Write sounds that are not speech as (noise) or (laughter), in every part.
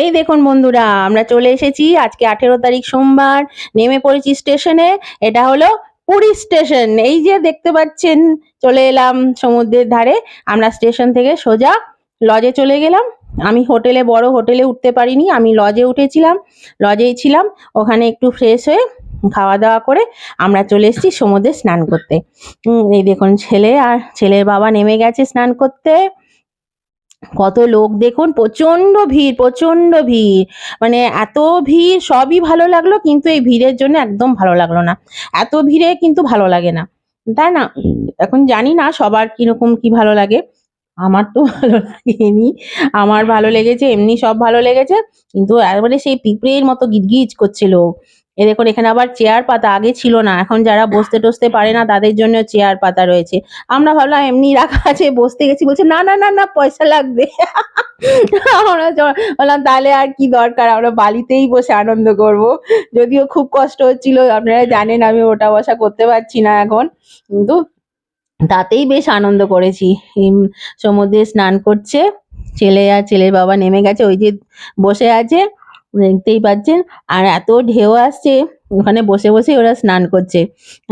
এই দেখুন বন্ধুরা, আমরা চলে এসেছি আজকে আঠেরো তারিখ সোমবার, নেমে পড়েছি স্টেশনে এটা হলো পুরী স্টেশন এই যে দেখতে পাচ্ছেন, চলে এলাম সমুদ্রের ধারে, আমরা স্টেশন থেকে সোজা লজে চলে গেলাম, আমি হোটেলে বড় হোটেলে উঠতে পারিনি, আমি লজে উঠেছিলাম লজেই ছিলাম, ওখানে একটু ফ্রেশ হয়ে খাওয়া দাওয়া করে আমরা চলে এসেছি সমুদ্রে স্নান করতে। এই দেখুন ছেলে আর ছেলের বাবা নেমে গেছে স্নান করতে। কত লোক দেখুন প্রচণ্ড ভিড় প্রচণ্ড ভিড়। মানে এত ভিড়, সবই ভালো লাগল, কিন্তু এই ভিড়ের জন্য একদম ভালো লাগল না। এত ভিড়ে কিন্তু ভালো লাগে না। তাই না? এখন জানি না সবার কীরকম কি ভালো লাগে। আমার তো ভালো লাগেনি। আমার ভালো লেগেছে, এমনি সব ভালো লেগেছে, কিন্তু একবারে সেই পিঁপড়ের মতো গিজগিজ করছিল এ দেখুন, এখানে আবার চেয়ার পাতা আগে ছিল না। এখন যারা বসতে টসতে পারে না, তাদের জন্য চেয়ার পাতা রয়েছে। আমরা ভাবলাম এমনি রাখা আছে, বসতে গেছি, বলছে, না না না না, পয়সা লাগবে। আমরা বললাম, তাহলে আর কি দরকার? আমরা বালিতেই বসে আনন্দ করব। যদিও খুব কষ্ট হচ্ছিল, আপনারা জানেন আমি ওটা বসা করতে পারছি না এখন। কিন্তু তাতেই বেশ আনন্দ করেছি। সমুদ্রে স্নান করছে, ছেলে আর ছেলের বাবা নেমে গেছে, ওই যে বসে আছে। দেখতেই পাচ্ছেন। আর এত ঢেউ আসছে, ওখানে বসে বসে ওরা স্নান করছে।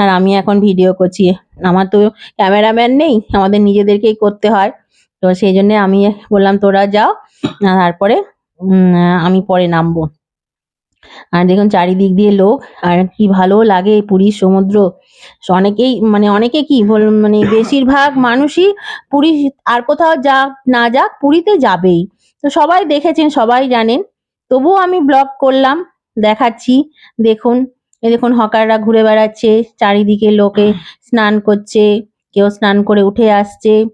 আর আমি এখন ভিডিও করছি। আমার তো ক্যামেরাম্যান নেই, আমাদের নিজেদেরকেই করতে হয়। তো সেই জন্য আমি বললাম, তোরা যাও তারপরে আমি পরে নামবো। আর দেখুন, চারিদিক দিয়ে লোক, আর কি ভালো লাগে পুরীর সমুদ্র। অনেকেই মানে অনেকে কি মানে বেশিরভাগ মানুষই পুরী আর কোথাও যাক না যাক, পুরীতে যাবেই। তো সবাই দেখেছেন, সবাই জানেন। তবুও আমি ব্লগ করলাম, দেখাচ্ছি। দেখুন এ দেখুন হকাররা ঘুরে বেড়াচ্ছে, চারিদিকে লোকে স্নান করছে, কেউ স্নান করে উঠে আসছে।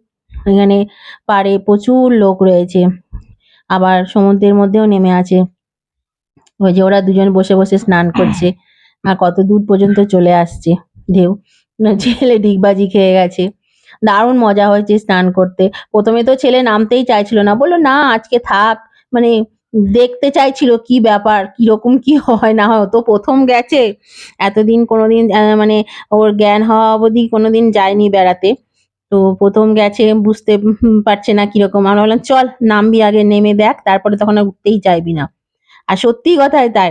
এখানে পাড়ে প্রচুর লোক রয়েছে। আবার সমুদ্রের মধ্যেও নেমে আছে। ওই যে ওরা দুজন বসে বসে স্নান করছে। আর কত দূর পর্যন্ত চলে আসছে। ঢেউ। ছেলে ডিগবাজি খেয়ে গেছে। দারুণ মজা হয়েছে স্নান করতে। প্রথমে তো ছেলে নামতেই চাইছিল না। বলল, না, আজকে থাক। মানে দেখতে চাইছিল কি ব্যাপার, কীরকম কি হয়, না হয় তো প্রথম গেছে। এতদিন কোনোদিন মানে ওর জ্ঞান হওয়া অবধি কোনোদিন যায়নি বেড়াতে। তো প্রথম গেছে, বুঝতে পারছে না কীরকম। আমরা বললাম চল, নামবি আগে, নেমে দেখ, তারপরে তখন আর উঠতেই চাইবি না। আর সত্যি কথাই তাই,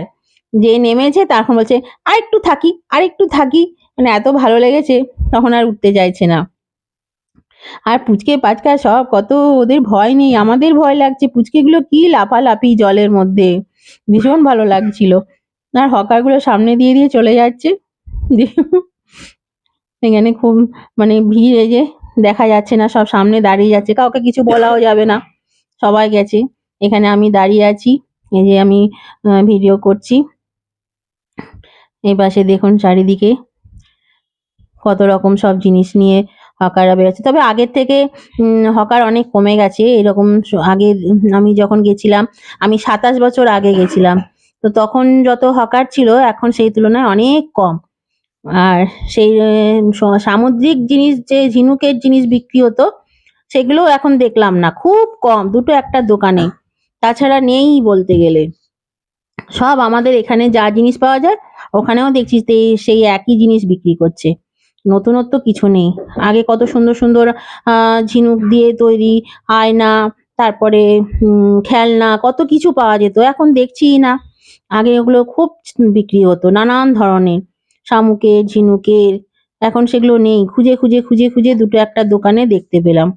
যে নেমেছে তখন বলছে আর একটু থাকি আর একটু থাকি। মানে এত ভালো লেগেছে, তখন আর উঠতে চাইছে না। আর পুচকে পাচকা সব কত ওদের ভয় নেই, আমাদের ভয় লাগছে। পুচকেগুলো কি লাফালাফি জলের মধ্যে? ভীষণ ভালো লাগছিল। আর হকারগুলো সামনে দিয়ে দিয়ে চলে যাচ্ছে। এখানে খুব মানে ভিড় এই যে, দেখা যাচ্ছে না, সব সামনে দাঁড়িয়ে যাচ্ছে। কাউকে কিছু বলাও যাবে না। সবাই গেছে। এখানে আমি দাঁড়িয়ে আছি। এই যে আমি ভিডিও করছি। এই পাশে দেখুন চারিদিকে কত রকম সব জিনিস নিয়ে হকাররা বেরোচ্ছে। তবে আগের থেকে হকার অনেক কমে গেছে। এরকম আগে, আমি যখন গেছিলাম, আমি সাতাশ বছর আগে গেছিলাম। তো তখন যত হকার ছিল, এখন সেই তুলনায় অনেক কম। আর সেই সামুদ্রিক জিনিস, যে ঝিনুকের জিনিস বিক্রি হতো, সেগুলো এখন দেখলাম না। খুব কম, দুটো একটা দোকানে। তাছাড়া নেই বলতে গেলে। সব আমাদের এখানে যা জিনিস পাওয়া যায়, ওখানেও দেখছি সেই একই জিনিস বিক্রি করছে। নতুনত্ব কিছু নেই। আগে কত সুন্দর সুন্দর ঝিনুক দিয়ে তৈরি, আয়না, তারপরে খেলনা, কত কিছু পাওয়া যেত। এখন দেখছি না। আগে ওগুলো খুব বিক্রি হতো নানান ধরনের। শামুকের, ঝিনুকের, এখন সেগুলো নেই। খুঁজে খুঁজে খুঁজে খুঁজে দুটো একটা দোকানে দেখতে পেলাম।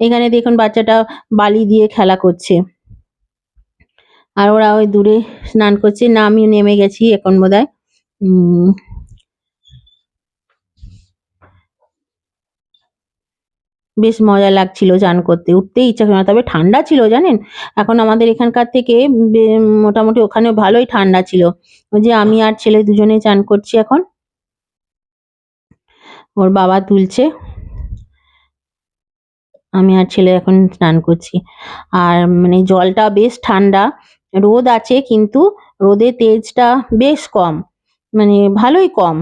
এখানে দেখুন বাচ্চাটা বালি দিয়ে খেলা করছে। আর ওরা ওই দূরে স্নান করছে না আমি নেমে গেছি এখন বোধহয়। উম বেশ মজা লাগছিল চান করতে। উঠতেই ইচ্ছা করে না, তবে ঠান্ডা ছিল জানেন? এখন আমাদের এখানকার থেকে মোটামুটি ওখানে ভালোই ঠান্ডা ছিল। যে আমি আর ছেলে দুজনে চান করছি এখন। ওর বাবা তুলছে। আমি আর ছেলে এখন স্নান করছি। আর মানে জলটা বেশ ঠান্ডা। রোদ আছে কিন্তু রোদের তেজটা বেশ কম। মানে ভালোই কম।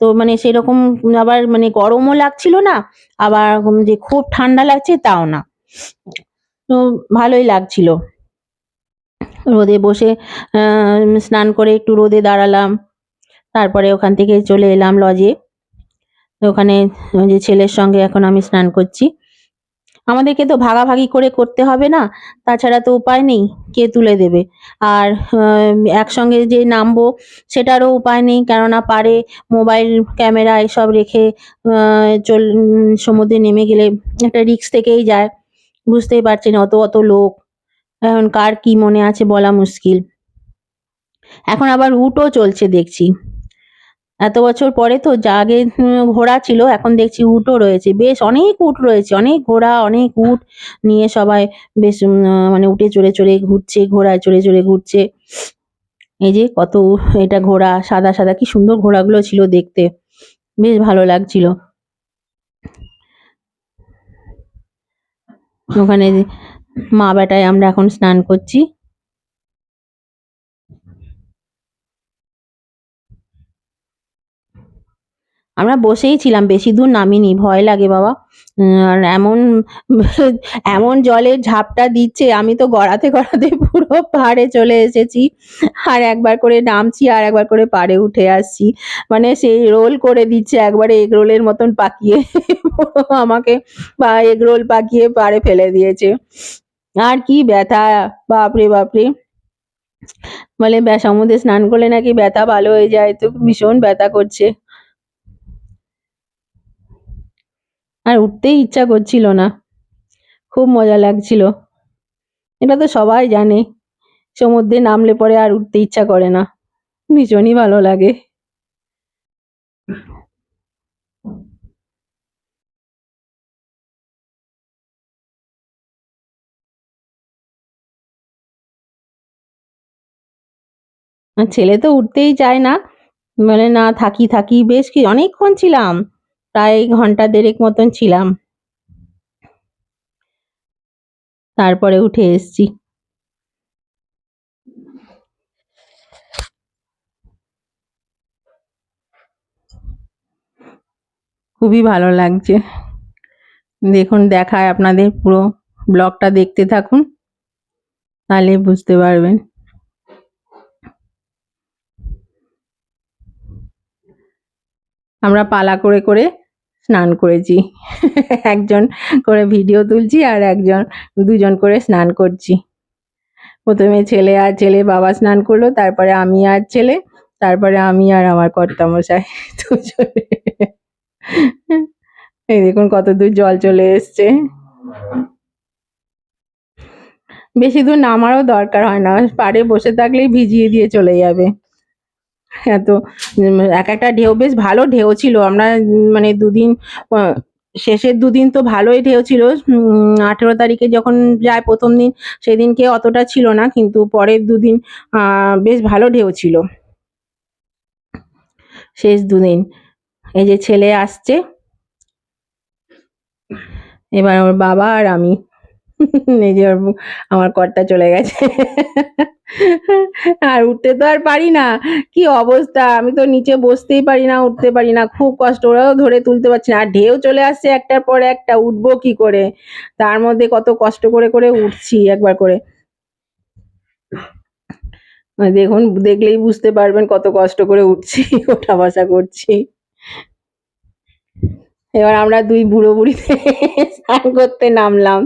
তো মানে সেরকম আবার মানে গরমও লাগছিল না, আবার যে খুব ঠান্ডা লাগছে তাও না। তো ভালোই লাগছিল। রোদে বসে স্নান করে একটু রোদে দাঁড়ালাম, তারপরে ওখান থেকে চলে এলাম লজে। ওখানে যে ছেলের সঙ্গে এখন আমি স্নান করছি। আমাদেরকে তো ভাগাভাগি করে করতে হবে না, তাছাড়া তো উপায় নেই কে তুলে দেবে। আর একসঙ্গে যে নামবো সেটারও উপায় নেই, কেননা পারে মোবাইল ক্যামেরা এসব রেখে চল সমুদ্রে নেমে গেলে একটা রিস্ক থেকেই যায়। বুঝতেই পারছেন অত অত লোক। এখন কার কি মনে আছে বলা মুশকিল। এখন আবার উটও চলছে দেখছি। এত বছর পরে তো যা আগে ঘোড়া ছিল, এখন দেখছি উটও রয়েছে। বেশ অনেক উট রয়েছে, অনেক ঘোড়া, অনেক উট নিয়ে সবাই বেশ মানে উটে চড়ে চড়ে ঘুরছে, ঘোড়ায় চড়ে চড়ে ঘুরছে। এই যে কত এটা ঘোড়া, সাদা সাদা, কি সুন্দর ঘোড়াগুলো ছিল দেখতে। বেশ ভালো লাগছিল। ওখানে মা বেটায় আমরা এখন স্নান করছি। আমরা বসেই ছিলাম, বেশি দূর নামিনি, ভয় লাগে বাবা। আর এমন (laughs) এমন জলের ঝাপটা দিচ্ছে, আমি তো গড়াতে গড়াতে পুরো পাড়ে চলে এসেছি। আর একবার করে নামছি, আর একবার করে পাড়ে উঠে আসছি। মানে সেই রোল করে দিচ্ছে, একবারে এগ রোলের মতন পাকিয়ে, (laughs) আমাকে বা এগ রোল পাকিয়ে পাড়ে ফেলে দিয়েছে। আর কি ব্যথা, বাপরে বাপরে। বলে সমুদ্রে স্নান করলে নাকি ব্যথা ভালো হয়ে যায়, তো ভীষণ ব্যথা করছে। আর উঠতেই ইচ্ছা করছিল না। খুব মজা লাগছিল। এটা তো সবাই জানে, সমুদ্রে নামলে পরে আর উঠতে ইচ্ছা করে না। ভীষণই ভালো লাগে। ছেলে তো উঠতেই চায় না। বলে, না, থাকি থাকি, বেশ কি, অনেকক্ষণ ছিলাম। প্রায় ঘণ্টা দেড়েক মতন ছিলাম। তারপরে উঠে এসছি। খুবই ভালো লাগছে। দেখুন, দেখায় আপনাদের পুরো ব্লগটা দেখতে থাকুন, তাহলে বুঝতে পারবেন। আমরা পালা করে করে স্নান করেছি। একজন করে ভিডিও তুলছি আর একজন, দুজন করে স্নান করছি। প্রথমে ছেলে আর ছেলে বাবা স্নান করল, তারপরে আমি আর ছেলে, তারপরে আমি আর আমার কর্তামশাই (laughs) দুজনে। এই দেখুন কত দূর জল চলে এসছে। বেশি দূর নামারও দরকার হয় না, পাড়ে বসে থাকলেই ভিজিয়ে দিয়ে চলে যাবে। এত উম, এক একটা ঢেউ বেশ ভালো ঢেউ ছিল। আমরা মানে দুদিন শেষের দুদিন তো ভালোই ঢেউ ছিল। আঠেরো তারিখে যখন যায় প্রথম দিন সেদিনকে অতটা ছিল না কিন্তু পরের দুদিন বেশ ভালো ঢেউ ছিল। শেষ দুদিন এই যে ছেলে আসছে এবার ওর বাবা আর আমি। যে আমার কর্তা চলে গেছে। আর উঠতে তো আর পারি না। কি অবস্থা? আমি তো নিচে বসতেই পারি না, উঠতে পারি না। খুব কষ্ট, ওরাও ধরে তুলতে পারছি না। আর ঢেউ চলে আসছে একটার পর একটা, উঠবো কি করে? তার মধ্যে কত কষ্ট করে করে উঠছি একবার করে। দেখুন, দেখলেই বুঝতে পারবেন কত কষ্ট করে উঠছি, ওঠা বসা করছি। এবার আমরা দুই বুড়ো বুড়িতে স্নান করতে নামলাম।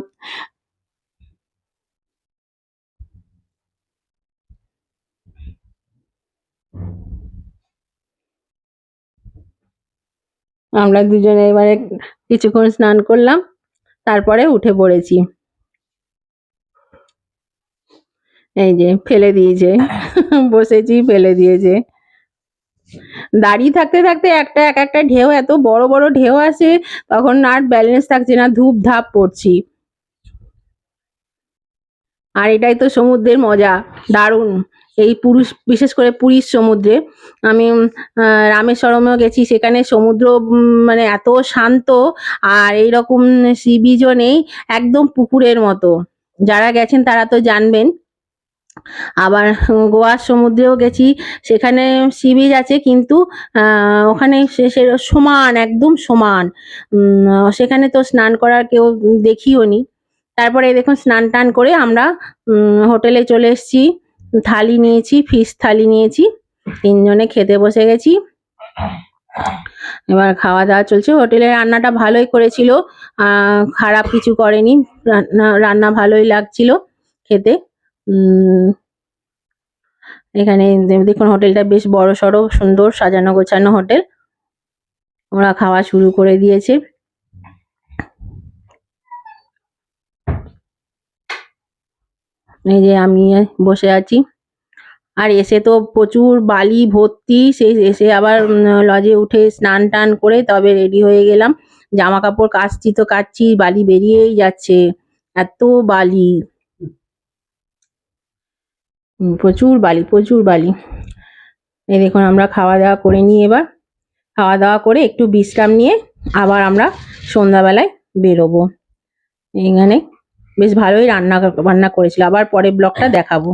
আমরা দুজনে এবারে কিছুক্ষণ স্নান করলাম, তারপরে উঠে পড়েছি। এই যে, ফেলে দিয়েছে। বসেছি, ফেলে দিয়েছে। দাঁড়িয়ে থাকতে থাকতে একটা, এক একটা ঢেউ, এত বড় বড় ঢেউ আসে, তখন আর ব্যালেন্স থাকছে না ধূপ ধাপ পড়ছি আর এটাই তো সমুদ্রের মজা, দারুণ। এই পুরুষ, বিশেষ করে পুরীর সমুদ্রে, আমি রামেশ্বরমেও গেছি, সেখানে সমুদ্র মানে এত শান্ত, আর এইরকম সি বিচও নেই, একদম পুকুরের মতো। যারা গেছেন তারা তো জানবেন। আবার গোয়ার সমুদ্রেও গেছি, সেখানে সি বিচ আছে, কিন্তু ওখানে সে সমান, একদম সমান। সেখানে তো স্নান করার কেউ দেখিও নি তারপরে দেখুন, স্নান টান করে আমরা হোটেলে চলে এসেছি। থালি নিয়েছি ফিশ থালি নিয়েছি, তিনজনে খেতে বসে গেছি। এবার খাওয়া দাওয়া চলছে। হোটেলে রান্নাটা ভালোই করেছিল খারাপ কিছু করেনি, রান্না রান্না ভালোই লাগছিল খেতে। এখানে দেখুন হোটেলটা বেশ বড় সড়ো সুন্দর, সাজানো গোছানো হোটেল। ওরা খাওয়া শুরু করে দিয়েছে। এই যে আমি বসে আছি। আর এসে তো প্রচুর বালি ভর্তি, সেই এসে আবার লজে উঠে স্নান টান করে তবে রেডি হয়ে গেলাম। জামা কাপড় কাচছি তো কাচছি, বালি বেরিয়েই যাচ্ছে। এত বালি। প্রচুর বালি প্রচুর বালি। এই দেখুন, আমরা খাওয়া দাওয়া করে নিই এবার। খাওয়া দাওয়া করে একটু বিশ্রাম নিয়ে আবার আমরা সন্ধ্যাবেলায় বেরোবো। এখানে বেশ ভালোই রান্না বান্না করেছিল। আবার পরে ব্লগটা (laughs) দেখাবো।